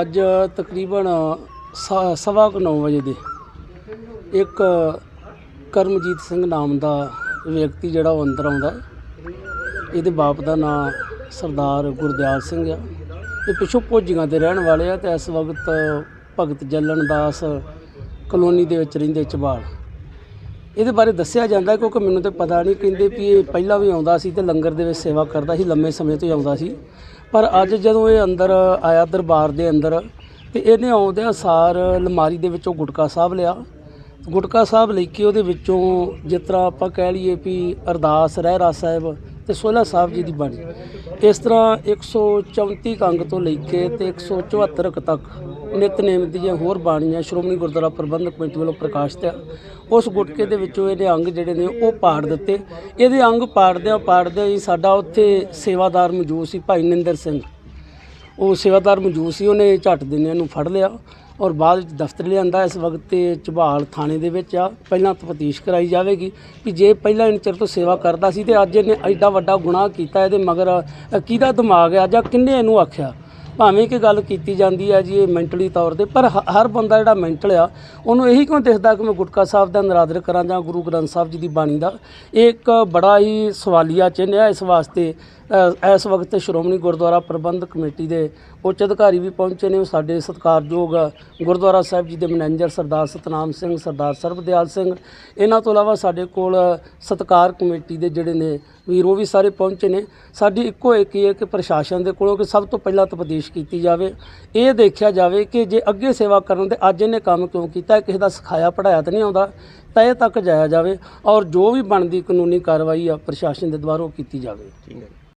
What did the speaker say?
ਅੱਜ ਤਕਰੀਬਨ ਸ- ਸਵਾ ਕੁ ਨੌ ਵਜੇ ਦੇ ਇੱਕ ਕਰਮਜੀਤ ਸਿੰਘ ਨਾਮ ਦਾ ਵਿਅਕਤੀ ਜਿਹੜਾ ਉਹ ਅੰਦਰ ਆਉਂਦਾ ਇਹਦੇ ਬਾਪ ਦਾ ਨਾਮ ਸਰਦਾਰ ਗੁਰਦਿਆਲ ਸਿੰਘ ਆ। ਇਹ ਪਿਛੋਂ ਭੋਜੀਆਂ ਦੇ ਰਹਿਣ ਵਾਲੇ ਆ ਤੇ ਇਸ ਵਕਤ ਭਗਤ ਜੱਲਣ ਦਾਸ ਕਲੋਨੀ ਦੇ ਵਿੱਚ ਰਹਿੰਦੇ ਚਬਾਲ। ਇਹਦੇ ਬਾਰੇ ਦੱਸਿਆ ਜਾਂਦਾ ਕਿਉਂਕਿ ਮੈਨੂੰ ਤਾਂ ਪਤਾ ਨਹੀਂ, ਕਹਿੰਦੇ ਵੀ ਇਹ ਪਹਿਲਾਂ ਵੀ ਆਉਂਦਾ ਸੀ ਤੇ ਲੰਗਰ ਦੇ ਵਿੱਚ ਸੇਵਾ ਕਰਦਾ ਸੀ, ਲੰਮੇ ਸਮੇਂ ਤੋਂ ਹੀ ਆਉਂਦਾ ਸੀ। ਪਰ ਅੱਜ ਜਦੋਂ ਇਹ ਅੰਦਰ ਆਇਆ, ਦਰਬਾਰ ਦੇ ਅੰਦਰ, ਤੇ ਇਹਨੇ ਆਉਂਦਿਆਂ ਸਾਰ ਅਲਮਾਰੀ ਦੇ ਵਿੱਚੋਂ ਗੁਟਕਾ ਸਾਹਿਬ ਲਿਆ। ਗੁਟਕਾ ਸਾਹਿਬ ਲੈ ਕੇ ਉਹਦੇ ਵਿੱਚੋਂ ਜਿਸ ਤਰ੍ਹਾਂ ਆਪਾਂ ਕਹਿ ਲਈਏ ਵੀ ਅਰਦਾਸ ਰਹਿਰਾ ਸਾਹਿਬ ਤੇ ਸੋਹਲਾ ਸਾਹਿਬ ਜੀ ਦੀ ਬਾਣੀ। ਇਸ ਤਰ੍ਹਾਂ 134 ਅੰਗ ਤੋਂ ਲੈ ਕੇ ਤੇ 174 ਕੁ ਤੱਕ ਨਿਤਨੇਮ ਦੀਆਂ ਹੋਰ ਬਾਣੀਆਂ ਸ਼੍ਰੋਮਣੀ ਗੁਰਦੁਆਰਾ ਪ੍ਰਬੰਧਕ ਕਮੇਟੀ ਵੱਲੋਂ ਪ੍ਰਕਾਸ਼ਿਤ ਆ। ਉਸ ਗੁਟਕੇ ਦੇ ਵਿੱਚੋਂ ਇਹਦੇ ਅੰਗ ਜਿਹੜੇ ਨੇ ਉਹ ਪਾੜ ਦਿੱਤੇ। ਇਹਦੇ ਅੰਗ ਪਾੜਦਿਆਂ ਪਾੜਦਿਆਂ ਹੀ ਸਾਡਾ ਉੱਥੇ ਸੇਵਾਦਾਰ ਮੌਜੂਦ ਸੀ ਭਾਈ ਨਿੰਦਰ ਸਿੰਘ। ਉਹ ਸੇਵਾਦਾਰ ਮੌਜੂਦ ਸੀ, ਉਹਨੇ ਝੱਟ ਦਿਨੇ ਨੂੰ ਫੜ ਲਿਆ। ਔਰ ਬਾਅਦ ਵਿੱਚ ਦਫ਼ਤਰ ਲਿਆਂਦਾ ਇਸ ਵਕਤ ਤੇ ਝਬਾਲ ਥਾਣੇ ਦੇ ਵਿੱਚ ਆ। ਪਹਿਲਾਂ ਤਫਤੀਸ਼ ਕਰਾਈ ਜਾਵੇਗੀ ਕਿ ਜੇ ਪਹਿਲਾਂ ਇਨ ਚਿਰ ਤੋਂ ਸੇਵਾ ਕਰਦਾ ਸੀ ਤੇ ਅੱਜ ਇਹਨੇ ਐਡਾ ਵੱਡਾ ਗੁਨਾਹ ਕੀਤਾ ਇਹਦੇ ਮਗਰ ਕਿਹਦਾ ਦਿਮਾਗ ਆ ਜਾਂ ਕਿੰਨੇ ਇਹਨੂੰ ਆਖਿਆ? ਭਾਵੇਂ ਕਿ ਗੱਲ ਕੀਤੀ ਜਾਂਦੀ ਹੈ ਜੀ ਇਹ ਮੈਂਟਲੀ ਤੌਰ ਤੇ, ਪਰ ਹਰ ਬੰਦਾ ਜਿਹੜਾ ਮੈਂਟਲ ਆ, ਉਹਨੂੰ ਇਹੀ ਕਿਉਂ ਦਿਖਦਾ ਕਿ ਮੈਂ ਗੁਟਕਾ ਸਾਹਿਬ ਦਾ ਨਰਾਦਰ ਕਰਾਂ ਜਾਂ ਗੁਰੂ ਗ੍ਰੰਥ ਸਾਹਿਬ ਜੀ ਦੀ ਬਾਣੀ ਦਾ? ਇਹ ਇੱਕ ਬੜਾ ਹੀ ਸਵਾਲੀਆ ਚਿੰਨ੍ਹ ਹੈ ਇਸ ਵਾਸਤੇ ਇਸ ਵਕਤ ਸ਼੍ਰੋਮਣੀ ਗੁਰਦੁਆਰਾ ਪ੍ਰਬੰਧਕ ਕਮੇਟੀ ਦੇ ਉੱਚ ਅਧਿਕਾਰੀ ਵੀ ਪਹੁੰਚੇ ਨੇ। ਸਾਡੇ ਸਤਿਕਾਰਯੋਗ ਗੁਰਦੁਆਰਾ ਸਾਹਿਬ ਜੀ ਦੇ ਮੈਨੇਜਰ ਸਰਦਾਰ ਸਤਨਾਮ ਸਿੰਘ, ਸਰਦਾਰ ਸਰਬਦਿਆਲ ਸਿੰਘ। ਇਹਨਾਂ ਤੋਂ ਇਲਾਵਾ ਸਾਡੇ ਕੋਲ ਸਤਕਾਰ ਕਮੇਟੀ ਦੇ ਜਿਹੜੇ ਨੇ ਵੀਰ, ਉਹ ਵੀ ਸਾਰੇ ਪਹੁੰਚੇ ਨੇ। ਸਾਡੀ ਇੱਕੋ ਇੱਕ ਹੀ ਹੈ ਕਿ ਪ੍ਰਸ਼ਾਸਨ ਦੇ ਕੋਲੋਂ ਕਿ ਸਭ ਤੋਂ ਪਹਿਲਾਂ ਤਫਤੀਸ਼ ਕੀਤੀ ਜਾਵੇ। ਇਹ ਦੇਖਿਆ ਜਾਵੇ ਕਿ ਜੇ ਅੱਗੇ ਸੇਵਾ ਕਰਨ ਤੇ ਅੱਜ ਇਹਨੇ ਕੰਮ ਕਿਉਂ ਕੀਤਾ, ਕਿਸੇ ਦਾ ਸਿਖਾਇਆ ਪੜਾਇਆ ਤਾਂ ਨਹੀਂ ਆਉਂਦਾ, ਤੈ ਤੱਕ ਜਾਇਆ ਜਾਵੇ। ਔਰ ਜੋ ਵੀ ਬਣਦੀ ਕਾਨੂੰਨੀ ਕਾਰਵਾਈ ਆ ਪ੍ਰਸ਼ਾਸਨ ਦੇ ਦੁਆਰਾ ਉਹ ਕੀਤੀ ਜਾਵੇ। ਠੀਕ ਹੈ